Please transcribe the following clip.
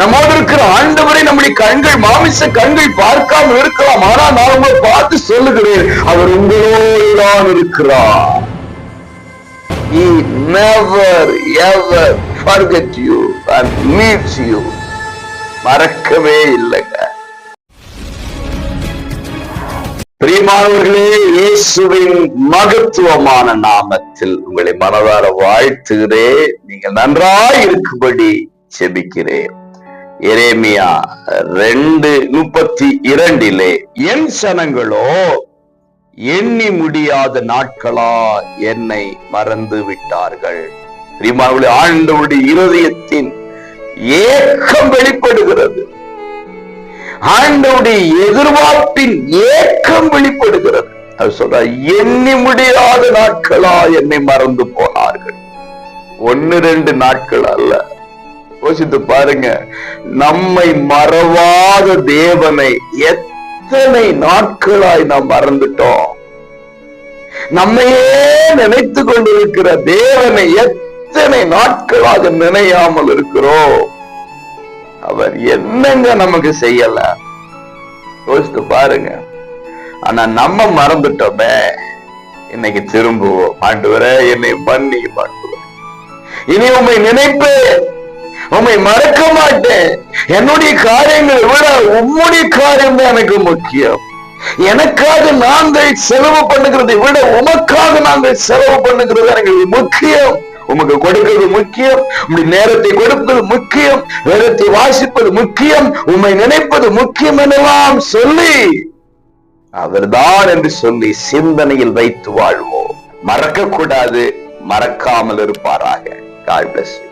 நம்மோடு இருக்கிற ஆண்டவரை நம்முடைய கண்கள் மாமிச கண்கள் பார்க்காமல் இருக்கலாம். ஆனால் நான் உங்களை பார்த்து சொல்லுகிறேன் அவர் உங்களோடு தான் இருக்கிறார். He never ever forget you and leaves you. மறக்கவே இல்லைங்க. பிரியமானவர்களே இயேசுவின் மகத்துவமான நாமத்தில் உங்களை மனதார வாழ்த்துகிறேன். நீங்கள் நன்றாய் இருக்கும்படி செபிக்கிறேன். எரேமியா ரெண்டு முப்பத்தி இரண்டிலே என் சனங்களோ எண்ணி முடியாத நாட்களா என்னை மறந்து விட்டார்கள் பிரியமானவர்களே ஆண்டவருடைய இருதயத்தின் ஏக்கம் வெளிப்படுகிறது. ஆண்டவுடைய எதிர்பார்ப்பின் ஏக்கம் வெளிப்படுகிறது. அவர் சொல்ற எண்ணி முடியாத நாட்களா என்னை மறந்து போனார்கள். ஒன்னு ரெண்டு நாட்கள் அல்ல. யோசித்து பாருங்க. நம்மை மறவாத தேவனை எத்தனை நாட்களாய் நாம் மறந்துட்டோம். நம்மையே நினைத்து கொண்டிருக்கிற தேவனை எத்தனை நாட்களாக நினையாமல் இருக்கிறோம். அவர் என்னங்க நமக்கு செய்யல? யோசித்து பாருங்க. ஆனா நம்ம மறந்துட்டோமே. இன்னைக்கு திரும்புவோம். ஆண்டவரே என்னை பண்ணி பண்ணுவேன் இனி உண்மை நினைப்பேன். உண்மை மறக்க மாட்டேன். என்னுடைய காரியங்களை விட உம்முடைய காரியம் தான் எனக்கு முக்கியம். எனக்காக நாங்கள் செலவு பண்ணுகிறதை விட உமக்காக நாங்கள் செலவு பண்ணுகிறது எனக்கு முக்கியம். உமக்கு கொடுக்கிறது முக்கியம். உங்களுடைய நேரத்தை கொடுப்பது முக்கியம். வேதத்தை வாசிப்பது முக்கியம். உம்மை நினைப்பது முக்கியம் எனலாம் சொல்லி அவர்தான் என்று சொல்லி சிந்தனையில் வைத்து வாழ்வோம். மறக்க கூடாது மறக்காமல் இருப்பாராக. God bless you.